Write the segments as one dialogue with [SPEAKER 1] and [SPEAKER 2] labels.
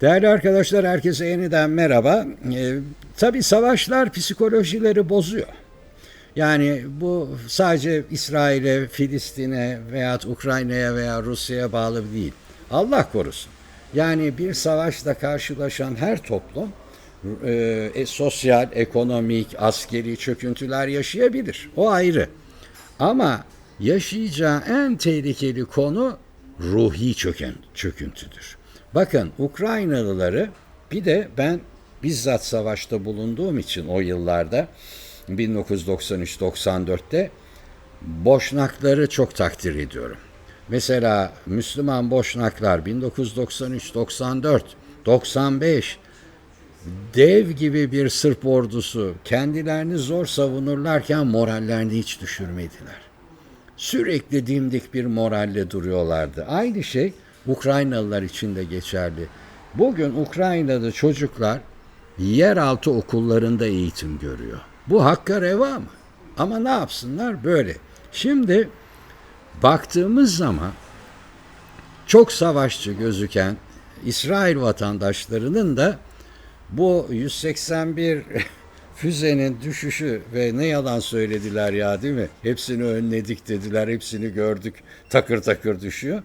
[SPEAKER 1] Değerli arkadaşlar herkese yeniden merhaba. Ee, tabii savaşlar psikolojileri bozuyor. Yani bu sadece İsrail'e, Filistin'e veya Ukrayna'ya veya Rusya'ya bağlı değil. Allah korusun. Yani bir savaşla karşılaşan her toplum e, e, sosyal, ekonomik, askeri çöküntüler yaşayabilir. O ayrı. Ama yaşayacağı en tehlikeli konu ruhi çöken, çöküntüdür. Bakın Ukraynalıları bir de ben bizzat savaşta bulunduğum için o yıllarda 1993-94'te Boşnakları çok takdir ediyorum. Mesela Müslüman Boşnaklar 1993, 94, 95 dev gibi bir Sırp ordusu kendilerini zor savunurlarken morallerini hiç düşürmediler. Sürekli dimdik bir moralle duruyorlardı. Aynı şey Ukraynalılar için de geçerli. Bugün Ukraynalı çocuklar yeraltı okullarında eğitim görüyor. Bu hakka reva mı? Ama ne yapsınlar böyle. Şimdi baktığımız zaman çok savaşçı gözüken İsrail vatandaşlarının da bu 181 füzenin düşüşü ve ne yalan söylediler ya değil mi? Hepsini önledik dediler, hepsini gördük, takır takır düşüyor.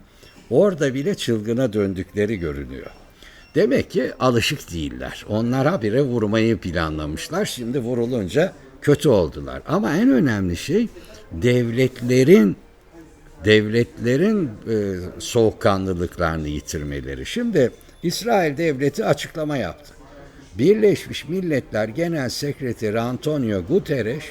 [SPEAKER 1] Orada bile çılgına döndükleri görünüyor. Demek ki alışık değiller. Onlar habire vurmayı planlamışlar. Şimdi vurulunca kötü oldular. Ama en önemli şey devletlerin devletlerin e, soğukkanlılıklarını yitirmeleri. Şimdi İsrail devleti açıklama yaptı. Birleşmiş Milletler Genel Sekreteri Antonio Guterres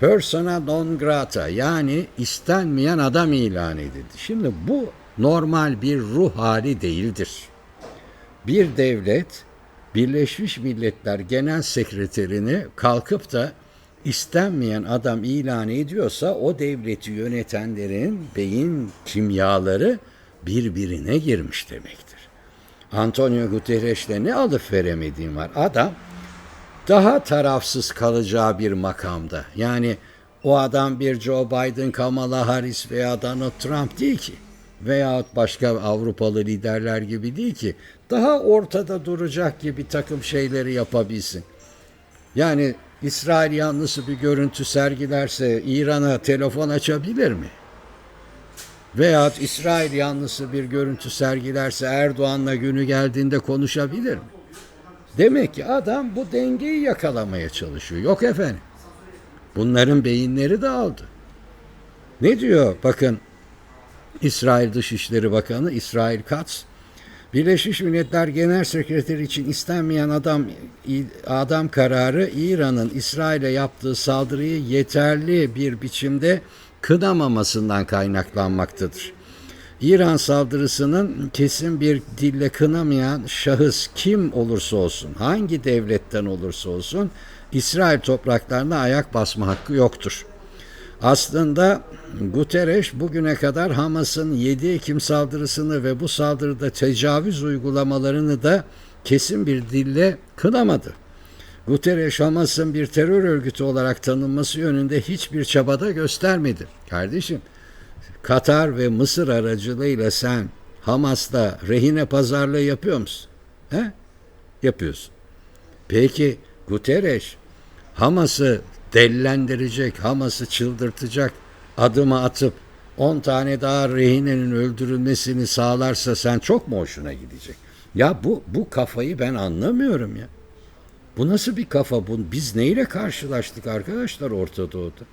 [SPEAKER 1] persona non grata yani istenmeyen adam ilan edildi. Şimdi bu normal bir ruh hali değildir. Bir devlet Birleşmiş Milletler Genel Sekreterini kalkıp da istenmeyen adam ilan ediyorsa o devleti yönetenlerin beyin kimyaları birbirine girmiş demektir. Antonio Guterres'le ne alıp veremediğim var. Adam daha tarafsız kalacağı bir makamda. Yani o adam bir Joe Biden, Kamala Harris veya Donald Trump değil ki. Veyahut başka Avrupalı liderler gibi değil ki. Daha ortada duracak gibi takım şeyleri yapabilsin. Yani İsrail yanlısı bir görüntü sergilerse İran'a telefon açabilir mi? Veyahut İsrail yanlısı bir görüntü sergilerse Erdoğan'la günü geldiğinde konuşabilir mi? Demek ki adam bu dengeyi yakalamaya çalışıyor. Yok efendim. Bunların beyinleri dağıldı. Ne diyor? Bakın İsrail Dışişleri Bakanı İsrail Katz Birleşmiş Milletler Genel Sekreteri için istenmeyen adam adam kararı İran'ın İsrail'e yaptığı saldırıyı yeterli bir biçimde kınamamasından kaynaklanmaktadır. İran saldırısının kesin bir dille kınamayan şahıs kim olursa olsun, hangi devletten olursa olsun İsrail topraklarına ayak basma hakkı yoktur. Aslında Guterres bugüne kadar Hamas'ın 7 Ekim saldırısını ve bu saldırıda tecavüz uygulamalarını da kesin bir dille kınamadı. Guterres Hamas'ın bir terör örgütü olarak tanınması yönünde hiçbir çabada göstermedi. Kardeşim, Katar ve Mısır aracılığıyla sen Hamas'ta rehine pazarlığı yapıyor musun? He? Yapıyorsun. Peki Guterres Hamas'ı dellendirecek, Hamas'ı çıldırtacak adımı atıp 10 tane daha rehinenin öldürülmesini sağlarsa sen çok mu hoşuna gidecek? Ya bu bu kafayı ben anlamıyorum ya. Bu nasıl bir kafa? Bu, biz neyle karşılaştık arkadaşlar Orta Doğu'da?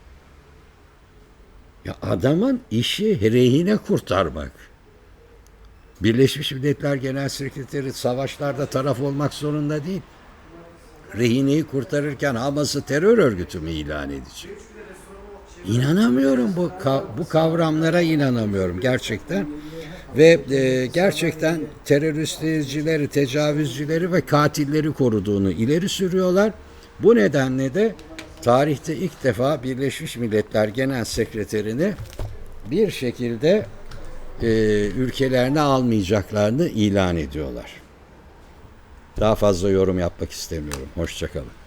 [SPEAKER 1] Ya adamın işi rehine kurtarmak. Birleşmiş Milletler Genel Sekreteri savaşlarda taraf olmak zorunda değil. Rehineyi kurtarırken Hamas'ı terör örgütü mü ilan edecek? İnanamıyorum bu bu kavramlara inanamıyorum gerçekten. Ve e, gerçekten teröristcileri, tecavüzcüleri ve katilleri koruduğunu ileri sürüyorlar. Bu nedenle de tarihte ilk defa Birleşmiş Milletler Genel Sekreterini bir şekilde e, ülkelerine almayacaklarını ilan ediyorlar. Daha fazla yorum yapmak istemiyorum. Hoşçakalın.